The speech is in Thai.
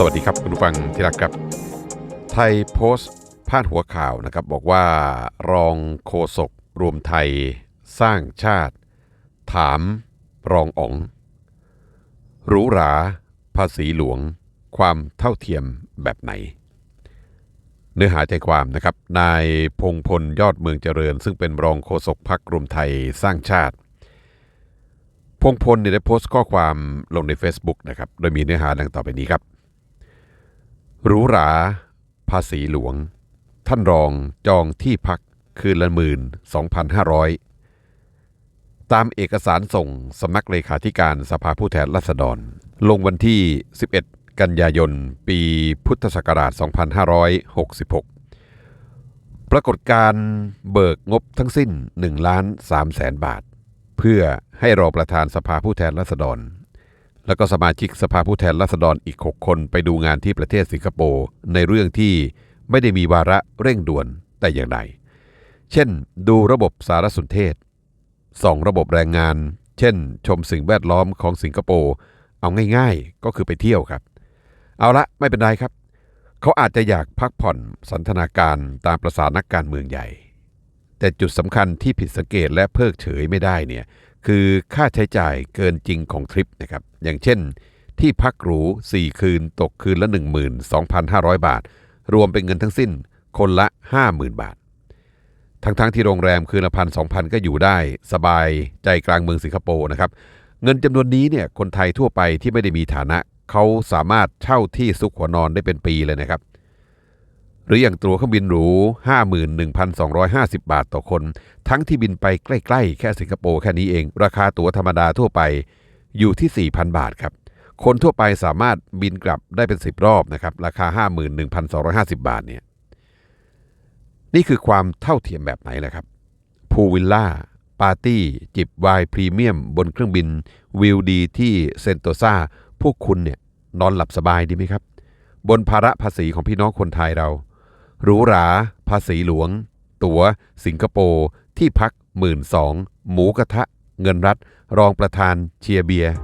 สวัสดีครับคุณผู้ฟังที่รักครับ ไทยโพสต์พาดหัวข่าวนะครับ บอกว่ารองโฆษกรวมไทยสร้างชาติ ถามรองอ๋องหรูหรา ภาษีหลวง ความเท่าเทียมแบบไหน เนื้อหาใจความนะครับ นายพงพลยอดเมืองเจริญ ซึ่งเป็นรองโฆษกพักรวมไทยสร้างชาติพงพลเนี่ยได้โพสต์ข้อความลงใน Facebook นะครับ โดยมีเนื้อหาดังต่อไปนี้ครับ หรูหรา ภาษีหลวง ท่านรองจองที่พักคืนละหมื่นสองพันห้าร้อยตามเอกสารส่งสำนักเลขาธิการสภาผู้แทนราษฎร ลงวันที่ 11 กันยายน ปีพุทธศักราช 2566 ปรากฏการเบิกงบทั้งสิ้น1ล้าน3แสนบาท เพื่อให้รอประธานสภาผู้แทนราษฎร แล้วก็สมาชิกสภาผู้แทนราษฎรอีก 6 คนไปดูงานที่ประเทศสิงคโปร์ในเรื่องที่ไม่ได้มีวาระเร่งด่วนแต่อย่างใด เช่น ดูระบบสารสนเทศส่องระบบแรงงาน เช่น ชมสิ่งแวดล้อมของสิงคโปร์เอาง่ายๆ ก็คือไปเที่ยวครับ เอาละไม่เป็นไรครับ เขาอาจจะอยากพักผ่อนสันทนาการตามประสานักการเมืองใหญ่ แต่จุดสำคัญที่ผิดสังเกตและเพิกเฉยไม่ได้เนี่ย คือค่าใช้จ่ายเกินจริงของทริปนะครับอย่างเช่น ที่พักหรู 4 คืนตกคืนละ 12,500 บาท รวมเป็นเงินทั้งสิ้นคนละ 50,000 บาท ทั้งๆทที่โรงแรมคืนละพันสองพันก็อยู่ได้สบายใจกลางเมืองสิงคโปร์นะครับเงินจำนวนนี้เนี่ยคนไทยทั่วไปที่ไม่ได้มีฐานะ เขาสามารถเช่าที่ซุกหัวนอนได้เป็นปีเลยนะครับ หรืออย่างตั๋วเครื่องบินหรู 51,250 บาทต่อคน ทั้งที่บินไปใกล้ๆ แค่สิงคโปร์แค่นี้เอง ราคาตั๋วธรรมดาทั่วไปอยู่ที่ 4,000 บาทครับ คนทั่วไปสามารถบินกลับได้เป็น 10 รอบนะครับ ราคา 51,250 บาทเนี่ย นี่คือความเท่าเทียมแบบไหนแหละครับ พูวิลล่า ปาร์ตี้ จิบไวน์พรีเมียม บนเครื่องบิน วิวดีที่เซนโตซาพวกคุณเนี่ยนอนหลับสบายดีไหมครับ บนภาระภาษีของพี่น้องคนไทยเรา หรูหรา ภาษีหลวง ตั๋ว สิงคโปร์ ที่พักหมื่นสอง หมูกระทะ เงินรัฐ รองประธาน เชียร์เบียร์